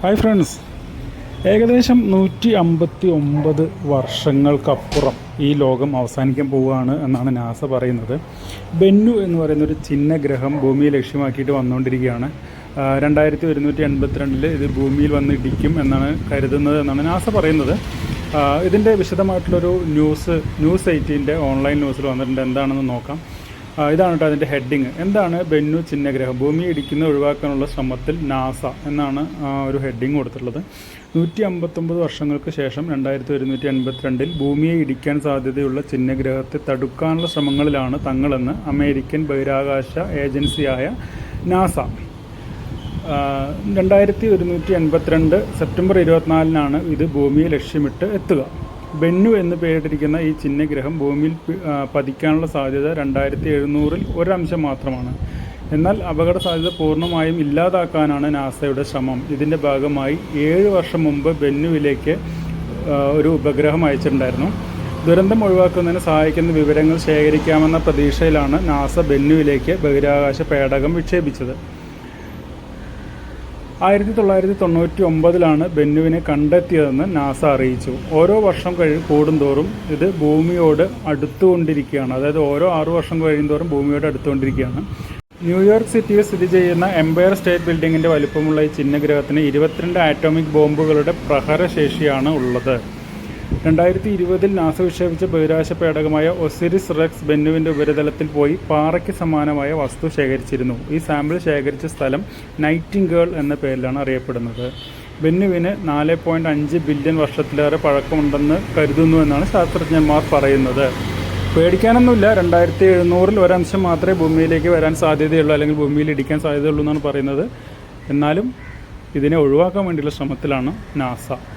Hi friends ഏകദേശം നൂറ്റി അമ്പത്തി ഒമ്പത് വർഷങ്ങൾക്കപ്പുറം ഈ ലോകം അവസാനിക്കാൻ പോവുകയാണ് എന്നാണ് നാസ പറയുന്നത്. ബെന്നു എന്ന് പറയുന്ന ഒരു ചിഹ്ന ഗ്രഹം ഭൂമിയെ ലക്ഷ്യമാക്കിയിട്ട് വന്നുകൊണ്ടിരിക്കുകയാണ്. രണ്ടായിരത്തി ഒരുന്നൂറ്റി എൺപത്തിരണ്ടിൽ ഇത് ഭൂമിയിൽ വന്ന് ഇടിക്കും എന്നാണ് കരുതുന്നത് എന്നാണ് നാസ പറയുന്നത്. ഇതിന്റെ വിശദമായിട്ടുള്ളൊരു ന്യൂസ് ന്യൂസ് എയ്റ്റീന്റെ ഓൺലൈൻ ന്യൂസിൽ വന്നിട്ടുണ്ട്. എന്താണെന്ന് നോക്കാം. ഇതാണ് കേട്ടോ അതിന്റെ ഹെഡിങ്. എന്താണ് ബെന്നു ചിഹ്നഗ്രഹം? ഭൂമി ഇടിക്കുന്ന ഒഴിവാക്കാനുള്ള ശ്രമത്തിൽ നാസ എന്നാണ് ഒരു ഹെഡിങ് കൊടുത്തിട്ടുള്ളത്. നൂറ്റി അമ്പത്തൊമ്പത് വർഷങ്ങൾക്ക് ശേഷം രണ്ടായിരത്തി ഒരുന്നൂറ്റി എൺപത്തിരണ്ടിൽ ഭൂമിയെ ഇടിക്കാൻ സാധ്യതയുള്ള ചിഹ്നഗ്രഹത്തെ തടുക്കാനുള്ള ശ്രമങ്ങളിലാണ് തങ്ങളെന്ന് അമേരിക്കൻ ബഹിരാകാശ ഏജൻസിയായ നാസ. രണ്ടായിരത്തി ഒരുന്നൂറ്റി എൺപത്തിരണ്ട് സെപ്റ്റംബർ ഇരുപത്തിനാലിനാണ് ഇത് ഭൂമിയെ ലക്ഷ്യമിട്ട് എത്തുക. ബെന്നു എന്ന് പേരിട്ടിരിക്കുന്ന ഈ ചിഹ്നഗ്രഹം ഭൂമിയിൽ പതിക്കാനുള്ള സാധ്യത രണ്ടായിരത്തി എഴുന്നൂറിൽ ഒരംശം മാത്രമാണ്. എന്നാൽ അപകട സാധ്യത പൂർണമായും ഇല്ലാതാക്കാനാണ് നാസയുടെ ശ്രമം. ഇതിന്റെ ഭാഗമായി ഏഴ് വർഷം മുമ്പ് ബെന്നുവിലേക്ക് ഒരു ഉപഗ്രഹം അയച്ചിട്ടുണ്ടായിരുന്നു. ദുരന്തം ഒഴിവാക്കുന്നതിന് സഹായിക്കുന്ന വിവരങ്ങൾ ശേഖരിക്കാമെന്ന പ്രതീക്ഷയിലാണ് നാസ ബെന്നുവിലേക്ക് ബഹിരാകാശ പേടകം വിക്ഷേപിച്ചത്. ആയിരത്തി തൊള്ളായിരത്തി തൊണ്ണൂറ്റി ഒമ്പതിലാണ് ബെന്നുവിനെ കണ്ടെത്തിയതെന്ന് നാസ അറിയിച്ചു. ഓരോ വർഷം കഴി കൂടുന്തോറും ഇത് ഭൂമിയോട് അടുത്തുകൊണ്ടിരിക്കുകയാണ്. അതായത് ഓരോ ആറു വർഷം കഴിയുന്തോറും ഭൂമിയോട് അടുത്തുകൊണ്ടിരിക്കുകയാണ്. ന്യൂയോർക്ക് സിറ്റിയിൽ സ്ഥിതി ചെയ്യുന്ന എംപയർ സ്റ്റേറ്റ് ബിൽഡിങ്ങിന്റെ വലിപ്പമുള്ള ഈ ചിഹ്നഗ്രഹത്തിന് ഇരുപത്തിരണ്ട് ആറ്റോമിക് ബോംബുകളുടെ പ്രഹരശേഷിയാണ് ഉള്ളത്. രണ്ടായിരത്തി ഇരുപതിൽ നാസ വിക്ഷേപിച്ച ബഹിരാശ പേടകമായ ഒസിരിസ് റെക്സ് ബെന്നുവിന്റെ ഉപരിതലത്തിൽ പോയി പാറയ്ക്ക് സമാനമായ വസ്തു ശേഖരിച്ചിരുന്നു. ഈ സാമ്പിൾ ശേഖരിച്ച സ്ഥലം നൈറ്റിംഗേൾ എന്ന പേരിലാണ് അറിയപ്പെടുന്നത്. ബെന്നുവിന് നാല് പോയിന്റ് അഞ്ച് ബില്യൺ വർഷത്തിലേറെ പഴക്കമുണ്ടെന്ന് കരുതുന്നു എന്നാണ് ശാസ്ത്രജ്ഞന്മാർ പറയുന്നത്. പേടിക്കാനൊന്നുമില്ല. രണ്ടായിരത്തി എഴുന്നൂറിൽ ഒരംശം മാത്രമേ ഭൂമിയിലേക്ക് വരാൻ സാധ്യതയുള്ളൂ അല്ലെങ്കിൽ ഭൂമിയിൽ ഇടിക്കാൻ സാധ്യതയുള്ളൂ എന്നാണ് പറയുന്നത്. എന്നാലും ഇതിനെ ഒഴിവാക്കാൻ വേണ്ടിയുള്ള ശ്രമത്തിലാണ് നാസ.